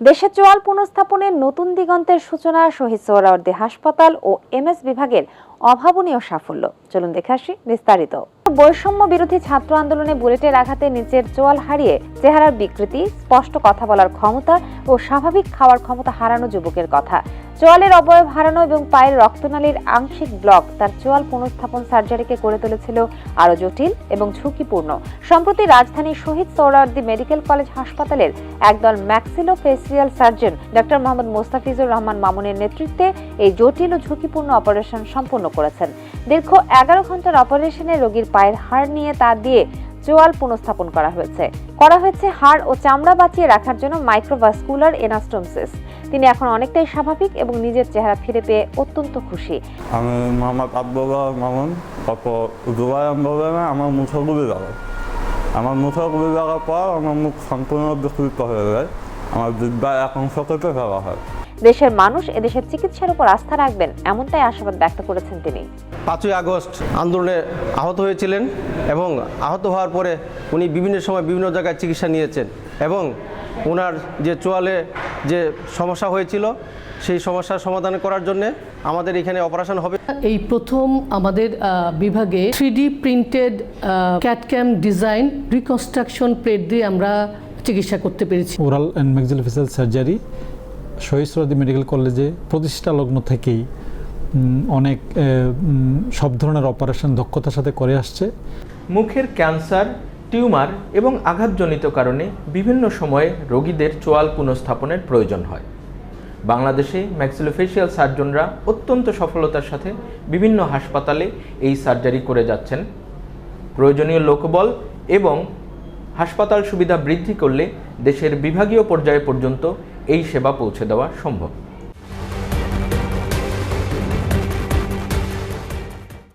দেশে চোয়াল পুনঃস্থাপনের নতুন দিগন্তের সূচনা, শহীদ সোহরাওয়ার্দী হাসপাতাল ও এমএস বিভাগের অভাবনীয় সাফল্য। চলুন দেখে আসি বিস্তারিত। বৈষম্য বিরোধী ছাত্র আন্দোলনে বুলেটের আঘাতে নিচের চোয়াল হারিয়ে চেহারার বিকৃতি, স্পষ্ট কথা বলার ক্ষমতা ও স্বাভাবিক খাওয়ার ক্ষমতা হারানো যুবকের কথা। চোয়ালের অবয়ব হারানো এবং পায়ের রক্তনালীর আংশিক ব্লক তার চোয়াল পুনঃস্থাপন সার্জারিকে করে তুলেছিল আরও জটিল এবং ঝুঁকিপূর্ণ। সম্প্রতি রাজধানীর শহীদ সোহরাওয়ার্দী মেডিকেল কলেজ হাসপাতালের একদল maxillo facial surgeon doctor Mohammad Mostafizur Rahman মামুনের নেতৃত্বে এই জটিল ও ঝুঁকিপূর্ণ অপারেশন সম্পন্ন করেছেন। দীর্ঘ এগারো ঘণ্টার অপারেশনে রোগীর পায়ের হাড় নিয়ে তা দিয়ে চোয়াল পুনঃস্থাপন করা হয়েছে। করা হয়েছে হাড় ও চামড়া বাঁচিয়ে রাখার জন্য মাইক্রোভাস্কুলার এনাস্টোমসিস। তিনি এখন অনেকটাই স্বাভাবিক এবং নিজের চেহারা ফিরে পেয়ে অত্যন্ত খুশি। আমি মোহাম্মদ আব্দুল্লাহ মামুন তারপর আন্দোলনে আমার মুঠোগুলি লাগে আমার মুঠোগুলি লাগার পর আমার মুখ সম্পূর্ণ বিকৃত হয়ে যায়। আমার জিব্বা এখন কেটে ফেলা হয়। দেশের মানুষ এদেশের চিকিৎসার উপর আস্থা রাখবেন এমনটাই আশাবাদ ব্যক্ত করেছেন তিনি। পাঁচই আগস্ট আন্দোলনে আহত হয়েছিলেন এবং আহত হওয়ার পরে উনি বিভিন্ন সময় বিভিন্ন জায়গায় চিকিৎসা নিয়েছেন এবং ওনার যে চোয়ালে যে সমস্যা হয়েছিল সেই সমস্যার সমাধান করার জন্য আমাদের এখানে অপারেশন হবে। এই প্রথম আমাদের বিভাগে three printed CAD CAM design reconstruction plate দিয়ে আমরা চিকিৎসা করতে পেরেছি। Oral and maxillofacial surgery Shaheed medical কলেজে প্রতিষ্ঠা লগ্ন থেকেই অনেক সব ধরনের অপারেশন দক্ষতার সাথে করে আসছে। মুখের ক্যান্সার, টিউমার এবং আঘাতজনিত কারণে বিভিন্ন সময়ে রোগীদের চোয়াল পুনঃস্থাপনের প্রয়োজন হয়। বাংলাদেশে ম্যাক্সিলোফেশিয়াল সার্জনরা অত্যন্ত সফলতার সাথে বিভিন্ন হাসপাতালে এই সার্জারি করে যাচ্ছেন। প্রয়োজনীয় লোকবল এবং হাসপাতাল সুবিধা বৃদ্ধি করলে দেশের বিভাগীয় পর্যায় পর্যন্ত এই সেবা পৌঁছে দেওয়া সম্ভব।